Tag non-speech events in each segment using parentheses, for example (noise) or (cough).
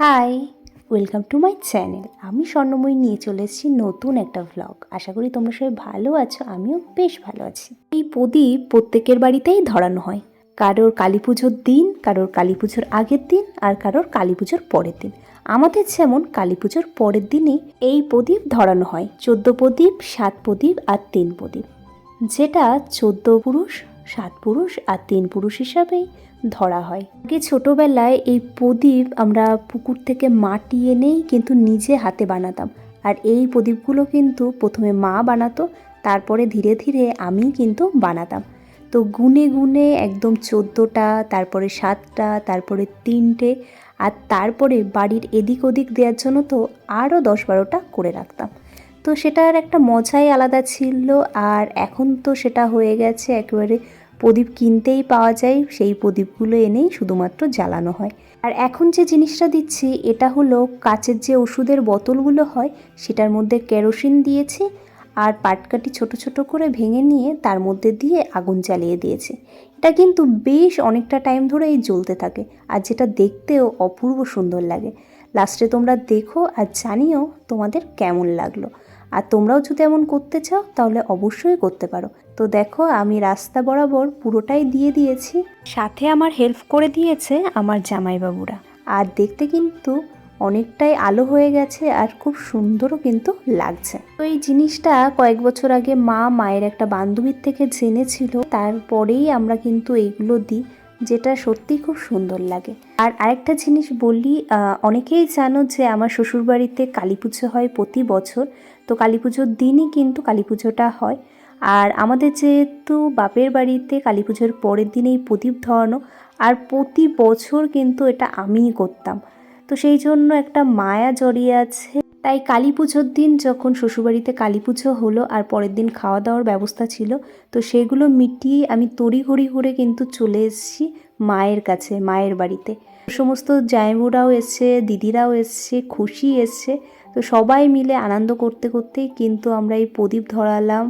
Hi, welcome to my channel. আমি স্বর্ণময়ী নিয়ে চলে এসেছি নতুন একটা ভ্লগ আশা করি তোমরা সবাই ভালো আছো, আমিও বেশ ভালো আছি। এই প্রদীপ প্রত্যেকের বাড়িতেই ধরানো হয়। কারোর কালী পুজোর দিন, কারোর কালী পুজোর আগের দিন, আর কারোর কালী পুজোর পরের দিন। আমাদের যেমন কালী পুজোর পরের দিনই এই প্রদীপ ধরানো হয়। চোদ্দ প্রদীপ, সাত প্রদীপ, আর তিন প্রদীপ। যেটা চোদ্দ পুরুষ সাত পুরুষ আর তিন পুরুষ হিসাবেই ধরা হয়। আগে ছোটোবেলায় এই প্রদীপ আমরা পুকুর থেকে মাটি এনেই কিন্তু নিজে হাতে বানাতাম। আর এই প্রদীপগুলো কিন্তু প্রথমে মা বানাতো, তারপরে ধীরে ধীরে আমি কিন্তু বানাতাম। তো গুনে গুনে একদম চোদ্দোটা, তারপরে সাতটা, তারপরে তিনটে আর তারপরে বাড়ির এদিক ওদিক দেওয়ার জন্য তো আরও দশ বারোটা করে রাখতাম। তো সেটার একটা মজাই আলাদা ছিল আর এখন তো সেটা হয়ে গেছে একেবারে প্রদীপ কিনতেই পাওয়া যায়, সেই প্রদীপগুলো এনেই শুধুমাত্র জ্বালানো হয়। আর এখন যে জিনিসটা দিচ্ছি, এটা হলো কাচের যে ওষুধের বোতলগুলো হয়, সেটার মধ্যে কেরোসিন দিয়েছি আর পাটকাটি ছোট ছোট করে ভেঙে নিয়ে তার মধ্যে দিয়ে আগুন জ্বালিয়ে দিয়েছে। এটা কিন্তু বেশ অনেকটা টাইম ধরেই জ্বলতে থাকে আর যেটা দেখতেও অপূর্ব সুন্দর লাগে। লাস্টে তোমরা দেখো আর জানিও তোমাদের কেমন লাগল। আর তোমরাও যদি এমন করতে চাও, তাহলে অবশ্যই করতে পারো। তো দেখো, আমি রাস্তা বরাবর পুরোটাই দিয়ে দিয়েছি। সাথে আমার হেল্প করে দিয়েছে আমার জামাইবাবুরা। আর দেখতে কিন্তু অনেকটাই আলো হয়ে গেছে আর খুব সুন্দরও কিন্তু লাগছে। তো এই জিনিসটা কয়েক বছর আগে মা মায়ের একটা বান্ধবীর থেকে জেনেছিল। তারপরেই আমরা কিন্তু এইগুলো দিই। যেটা সত্যি খুব সুন্দর লাগে। আর আরেকটা জিনিস বলি অনেকেই জানো যে আমার শ্বশুরবাড়িতে কালী পুজো হয় প্রতি বছর। তো কালী পুজোর দিনই কিন্তু কালী পুজোটা হয়। আর আমাদের যেহেতু বাপের বাড়িতে কালী পুজোর পরের দিনেই প্রদীপ ধরানো, আর প্রতি বছর কিন্তু এটা আমিই করতাম। তো সেই জন্য একটা মায়া জড়িয়ে আছে। তাই কালী পুজোর দিন যখন শ্বশুরবাড়িতে কালী পুজো হলো আর পরের দিন খাওয়া দাওয়ার ব্যবস্থা ছিল, তো সেগুলো মিটিয়ে আমি তড়িঘড়ি করে কিন্তু চলে এসেছি মায়ের কাছে, মায়ের বাড়িতে। সমস্ত জায়মুরাও এসছে, দিদিরাও এসছে, খুশি এসছে। তো সবাই মিলে আনন্দ করতে করতেই কিন্তু আমরা এই প্রদীপ ধরালাম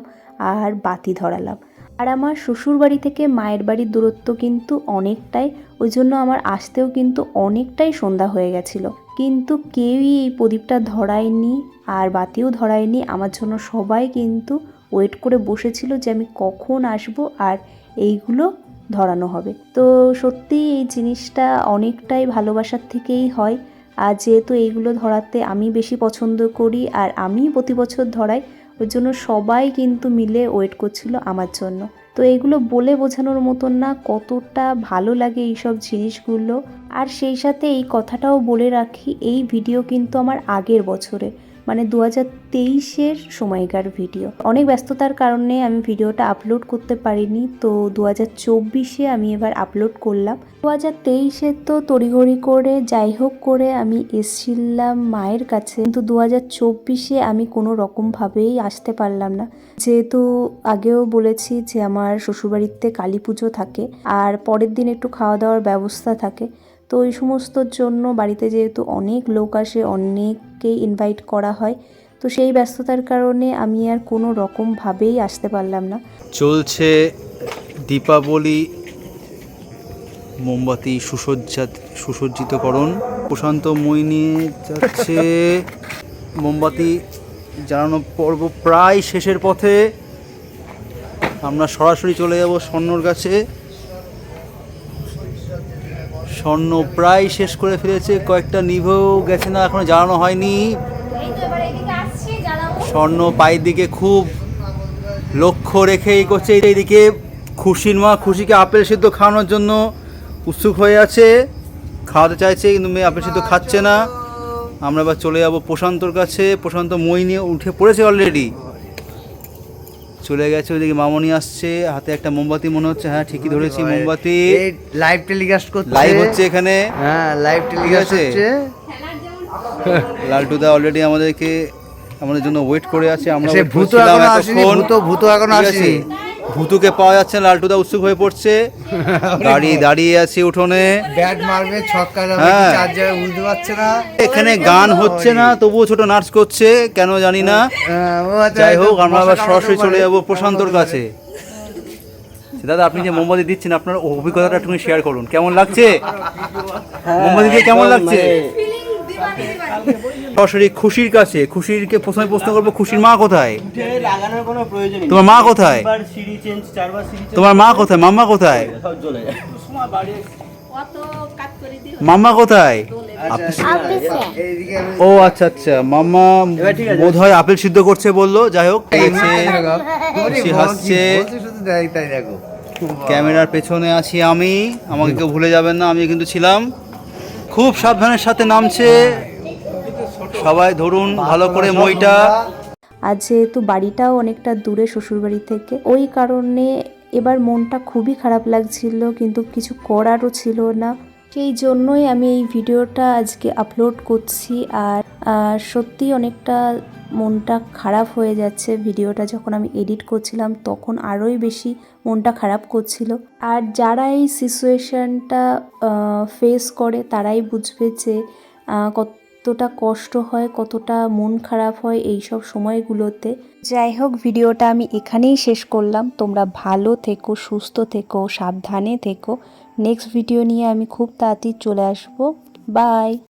আর বাতি ধরালাম। আর আমার শ্বশুর বাড়ি থেকে মায়ের বাড়ির দূরত্ব কিন্তু অনেকটাই, ওই জন্য আমার আসতেও কিন্তু অনেকটাই সন্ধ্যা হয়ে গেছিল। কিন্তু কেউই এই প্রদীপটা ধরায়নি আর বাতিও ধরায়নি। আমার জন্য সবাই কিন্তু ওয়েট করে বসেছিল যে আমি কখন আসব আর এইগুলো ধরানো হবে। তো সত্যি এই জিনিসটা অনেকটাই ভালোবাসার থেকেই হয়। আর যেহেতু এইগুলো ধরাতে আমি বেশি পছন্দ করি আর আমি প্রতি বছর ধরাই ওই জন্য সবাই কিন্তু মিলে ওয়েট করছিল আমার জন্য। তো এগুলো বলে বোঝানোর মতন না কতটা ভালো লাগে এইসব জিনিসগুলো। আর সেই সাথে এই কথাটাও বলে রাখি, এই ভিডিও কিন্তু আমার আগের বছরে। মানে দু হাজার তেইশের সময়কার ভিডিও। অনেক ব্যস্ততার কারণে আমি ভিডিওটা আপলোড করতে পারিনি, তো দু হাজার চব্বিশে আমি এবার আপলোড করলাম। দু হাজার তেইশে তো তড়িঘড়ি করে যাই হোক করে আমি এসছিলাম মায়ের কাছে, কিন্তু দু হাজার চব্বিশে আমি কোনো রকমভাবেই আসতে পারলাম না। যেহেতু আগেও বলেছি যে আমার শ্বশুরবাড়িতে কালী পুজো থাকে, আর পরের দিন একটু খাওয়া দাওয়ার ব্যবস্থা থাকে তো ওই সমস্তর জন্য বাড়িতে যেহেতু অনেক লোক আসে, অনেককেই ইনভাইট করা হয়, তো সেই ব্যস্ততার কারণে আমি আর কোনো রকমভাবেই আসতে পারলাম না। চলছে দীপাবলি, মোমবাতি সুসজ্জা সুসজ্জিতকরণ। প্রশান্ত মই নিয়ে যাচ্ছে মোমবাতি জ্বালানো পর্ব প্রায় শেষের পথে। আমরা সরাসরি চলে যাব স্বর্ণর কাছে। স্বর্ণ প্রায় শেষ করে ফেলেছে, কয়েকটা নিভেও গেছে না, এখনও জ্বালানো হয়নি। স্বর্ণ পায়ের দিকে খুব লক্ষ্য রেখে এই করছে এইদিকে। খুশির মা, খুশিকে আপেল সিদ্ধ খাওয়ানোর জন্য উৎসুক হয়ে আছে। খাওয়াতে চাইছে, কিন্তু মেয়ে আপেল সিদ্ধ খাচ্ছে না। আমরা এবার চলে যাব প্রশান্তর কাছে। প্রশান্ত মই নিয়ে উঠে পড়েছে অলরেডি চলে গেছে ওইদিকে মামনি আসছে হাতে একটা মোমবাতি মনে হচ্ছে হ্যাঁ ঠিকই ধরেছি মোমবাতি। লাইভ টেলিকাস্ট করছে লাইভ হচ্ছে এখানে। হ্যাঁ লাইভ টেলিকাস্ট? হচ্ছে। লালটুদা অলরেডি আমাদেরকে আমাদের জন্য ওয়েট করে আছে আমরা ভূত এখনও আসেনি। ভূত- ভূত এখনও আসেনি। ভূতুকে পাওয়া যাচ্ছে না লালটুদা উৎসুক হয়ে পড়ছে। (laughs) গাড়ি দাঁড়িয়ে আছে উঠোনে। ব্যাট মারবে ছক্কা যাবে হ্যাঁ। চার্জার বুঝতে পারছে না। এখানে গান হচ্ছে না তবুও ছোট নাচ করছে কেন জানি না। হ্যাঁ, আচ্ছা, যাই হোক আমরা আবার সরাসরি চলে। যাব প্রশান্তর কাছে। দাদা আপনি যে মোমবাতি দিচ্ছেন আপনার অভিজ্ঞতাটা একটু শেয়ার করুন। কেমন লাগছে? মোমবাতি দিয়ে কেমন লাগছে? সরাসরি খুশির কাছে খুশিরকে প্রথমে প্রশ্ন করব খুশির মা কোথায়? উঠে লাগানোর কোনো প্রয়োজন নেই। তোমার মা কোথায়? তোমার মা কোথায়? মাম্মা কোথায়? সব চলে যায়। মাম্মা কোথায়? ও আচ্ছা আচ্ছা। মাম্মা বোধ হয় আপেল সিদ্ধ করছে বলল। যাই হোক হাসছে। ক্যামেরার পেছনে আছি আমি। আমাকে কেউ ভুলে যাবেন না আমি কিন্তু ছিলাম। খুব সাবধানের সাথে নামছে। সবাই ধরুন ভালো করে মইটা। আর যেহেতু বাড়িটাও অনেকটা দূরে শ্বশুরবাড়ি থেকে ওই কারণে এবার মনটা খুবই খারাপ লাগছিল কিন্তু কিছু করারও ছিল না। সেই জন্যই আমি এই ভিডিওটা আজকে আপলোড করছি আর সত্যি অনেকটা মনটা খারাপ হয়ে যাচ্ছে। ভিডিওটা যখন আমি এডিট করছিলাম তখন আরোই বেশি মনটা খারাপ করছিল। আর যারা এই সিচুয়েশানটা ফেস করে তারাই বুঝবে যে আহ, কতটা কষ্ট হয়, কতটা মন খারাপ হয় এই সব সময়গুলোতে। যাই হোক, ভিডিওটা আমি এখানেই শেষ করলাম। তোমরা ভালো থেকো, সুস্থ থেকো, সাবধানে থেকো। নেক্সট ভিডিও নিয়ে আমি খুব তাড়াতাড়ি চলে আসব। বাই